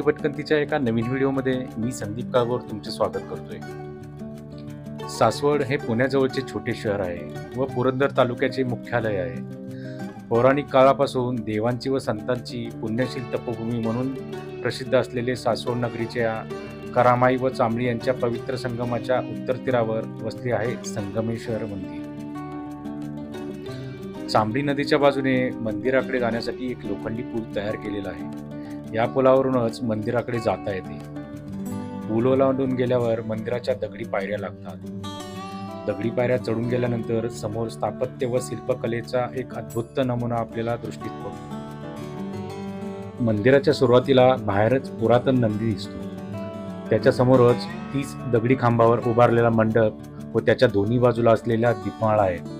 भटकंतीच्या एका नवीन व्हिडिओमध्ये मी संदीप कागोर तुमचे स्वागत करतोय. सासवड हे पुण्याजवळचे छोटे शहर आहे व पुरंदर तालुक्याचे मुख्यालय आहे. पौराणिक काळापासून देवांची व संतांची पुण्यशील तपोभूमी म्हणून प्रसिद्ध असलेले सासवड नगरीच्या करामाई व चांबळी यांच्या पवित्र संगमाच्या उत्तर तीरावर वसले आहे संगमेश्वर मंदिर. चांबडी नदीच्या बाजूने मंदिराकडे जाण्यासाठी एक लोखंडी पूल तयार केलेला आहे. या पुलावरूनच मंदिराकडे जाता येते. पूल ओलांडून गेल्यावर मंदिराच्या दगडी पायऱ्या लागतात. दगडी पायऱ्या चढून गेल्यानंतर समोर स्थापत्य व शिल्पकलेचा एक अद्भुत नमुना आपल्याला दृष्टीत पडतो. मंदिराच्या सुरुवातीला बाहेरच पुरातन नंदी दिसतो. त्याच्या समोरच तीच दगडी खांबावर उभारलेला मंडप व त्याच्या दोन्ही बाजूला असलेल्या दीपमाळा आहेत.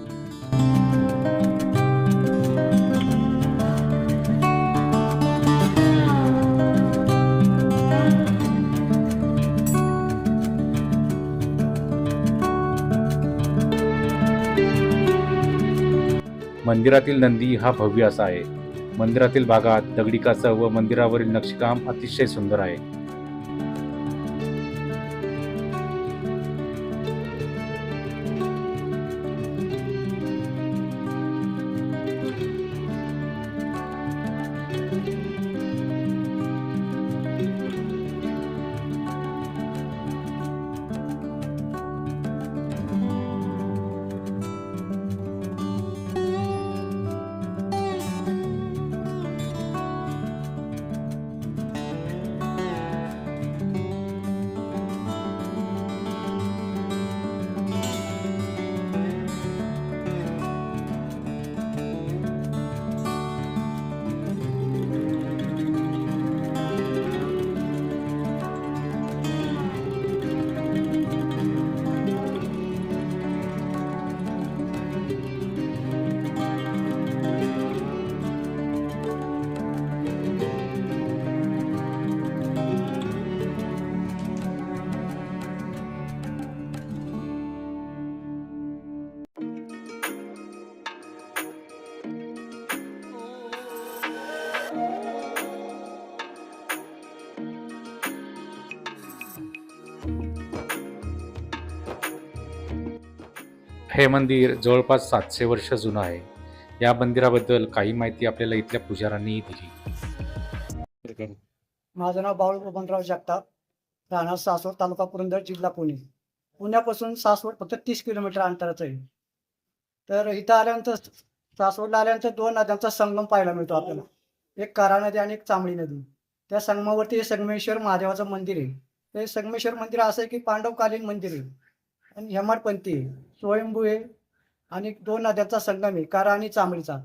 मंदिरातील नंदी हा भव्य असा आहे. मंदिरातील भागात दगडी कासव व मंदिरावरील नक्षीकाम अतिशय सुंदर आहे. हे मंदिर जवळपास सातशे वर्ष जुनं आहे. या मंदिराबद्दल काही माहिती आपल्याला इथल्या पुजाऱ्यांनी दिली. माझं नाव बाळू बबनराव जगताप. राहणार सासवड तालुका पुरंदर जिल्हा पुणे. पुण्यापासून सासवड फक्त तीस किलोमीटर अंतराचं आहे. तर इथं आल्यानंतर सासवडला आल्यानंतर दोन नद्यांचा संगम पाहायला मिळतो आपल्याला. एक कारा नदी आणि एक चांबळी नदी. त्या संगमावरती हे संगमेश्वर महादेवाचं मंदिर आहे. ते संगमेश्वर मंदिर असं आहे की पांडवकालीन मंदिर आहे. आणि हेमाडपंथी आहे. स्वयंभू आहे आणि दोन नद्यांचा संगम आहे कारा आणि चांबळीचा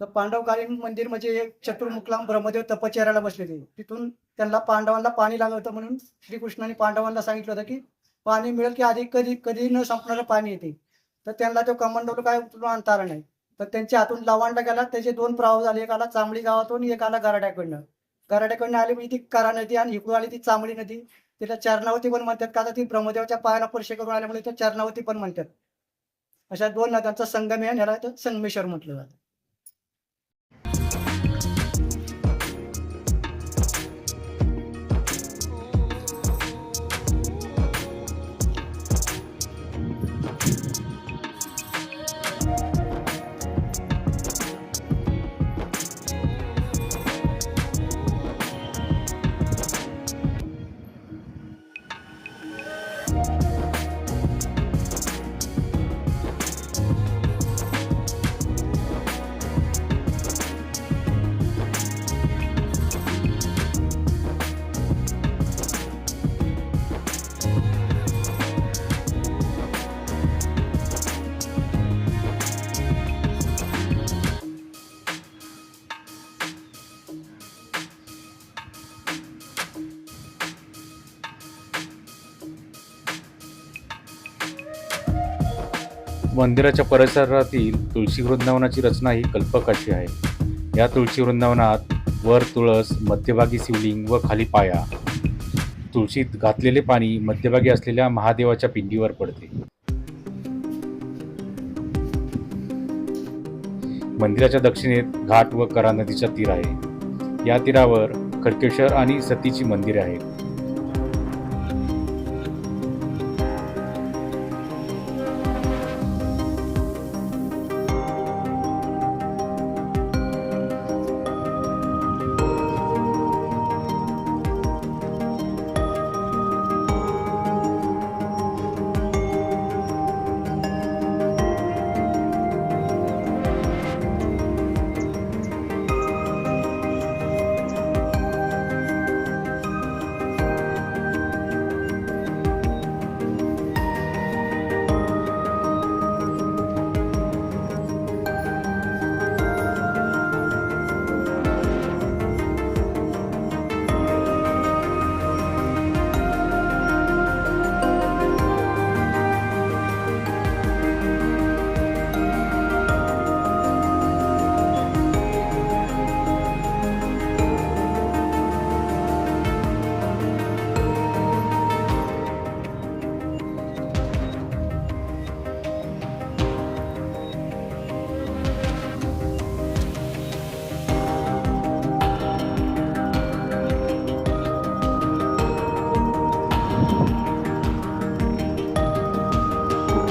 तर पांडवकालीन मंदिर म्हणजे एक चतुर्मुखलाम ब्रह्मदेव तपचर्याला बसले ते. तिथून त्यांना पांडवांना पाणी लागलं होतं म्हणून श्रीकृष्णाने पांडवांना सांगितलं होतं की पाणी मिळेल की आधी कधी कधी न संपणारं पाणी येते. तर त्यांना तो कमंडोल काय उचलून आणता नाही. तर त्यांच्या हातून लवांडा गेला त्याचे दोन प्रवाह झाले एक आला चांबळी गावातून एक आला गराड्याकडनं. गराड्याकडनं आली म्हणजे ती करा नदी आणि इकडून आली ती चांबळी नदी. तिला चरणावती पण म्हणतात का तर ती ब्रह्मदेवाच्या पायाला स्पर्श करून आल्यामुळे त्या चरणावती पण म्हणतात. अशा दोन नद्यांचा संगम आहे आणि ह्याला संगमेश्वर म्हटलं जातं. मंदिराच्या परिसरातील तुळशी वृंदावनाची रचना ही कल्पक अशी आहे. या तुळशी वृंदावनात वर तुळस मध्यभागी शिवलिंग व खाली पाया. तुळशीत घातलेले पाणी मध्यभागी असलेल्या महादेवाच्या पिंडीवर पडते. मंदिराच्या दक्षिणेत घाट व करा नदीचा तीर आहे. या तीरावर खडकेश्वर आणि सतीची मंदिरे आहेत.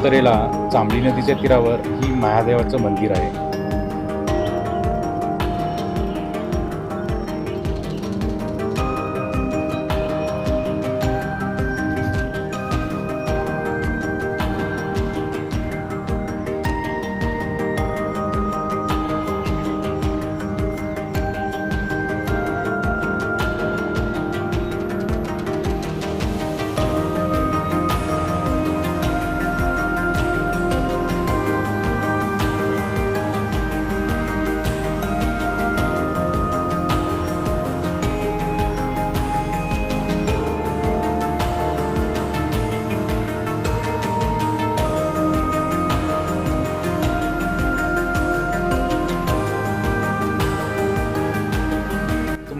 उत्तरेला चांबली नदीच्या तीरावर ही महादेवाचं मंदिर आहे.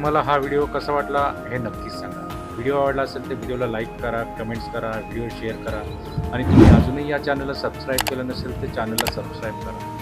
तुम्हाला हा व्हिडिओ कसा वाटला हे नक्कीच सांगा. व्हिडिओ आवडला असेल तर व्हिडिओला लाईक करा कमेंट्स करा व्हिडिओ शेअर करा. आणि तुम्ही अजूनही या चॅनलला सबस्क्राईब केलं नसेल तर चॅनलला सबस्क्राईब करा.